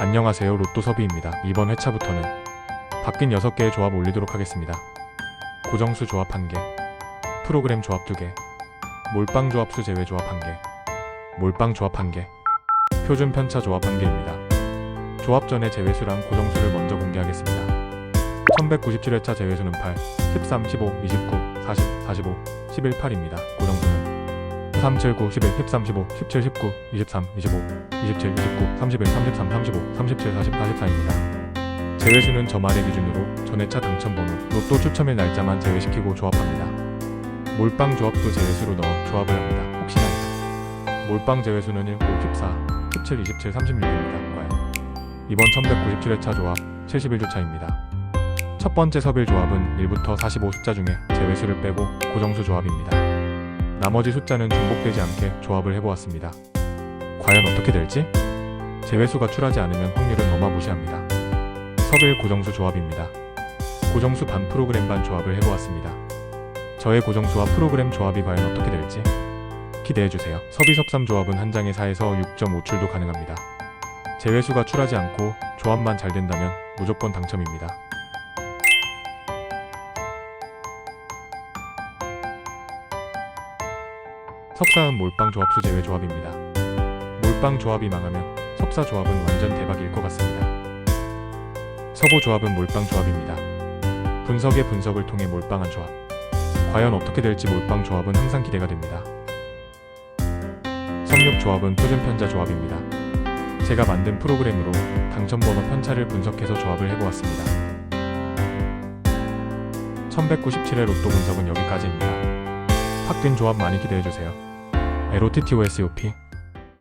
안녕하세요 로또 섭이입니다. 이번 회차부터는 바뀐 6개의 조합 올리도록 하겠습니다. 고정수 조합 1개, 프로그램 조합 2개, 몰빵 조합수 제외 조합 1개, 몰빵 조합 1개, 표준 편차 조합 1개입니다. 조합 전에 제외수랑 고정수를 먼저 공개하겠습니다. 1197회차 제외수는 8, 13, 15, 29, 40, 45, 11, 8입니다. 고정수는 3, 7, 9, 11, 13, 15, 17, 19, 23, 25, 27, 29, 31, 33, 35, 37, 40, 44입니다. 제외수는 저말의 기준으로 전회차 당첨번호, 로또 추첨일 날짜만 제외시키고 조합합니다. 몰빵 조합도 제외수로 넣어 조합을 합니다. 혹시나. 몰빵 제외수는 1, 9, 14, 17, 27, 36입니다. 과연 이번 1197회차 조합 71주차입니다. 첫 번째 섭일 조합은 1부터 45 숫자 중에 제외수를 빼고 고정수 조합입니다. 나머지 숫자는 중복되지 않게 조합을 해보았습니다. 과연 어떻게 될지? 제외수가 출하지 않으면 확률은 어마무시합니다. 섭일 고정수 조합입니다. 고정수 반 프로그램 반 조합을 해보았습니다. 저의 고정수와 프로그램 조합이 과연 어떻게 될지 기대해주세요. 섭이 섭삼 조합은 한 장에 4에서 6.5출도 가능합니다. 제외수가 출하지 않고 조합만 잘 된다면 무조건 당첨입니다. 석사은 몰빵 조합수 제외 조합입니다. 몰빵 조합이 망하면 석사 조합은 완전 대박일 것 같습니다. 서보 조합은 몰빵 조합입니다. 분석의 분석을 통해 몰빵한 조합. 과연 어떻게 될지 몰빵 조합은 항상 기대가 됩니다. 성욕 조합은 표준 편자 조합입니다. 제가 만든 프로그램으로 당첨번호 편차를 분석해서 조합을 해보았습니다. 1197의 로또 분석은 여기까지입니다. 바뀐 조합 많이 기대해주세요. LOTTOSOP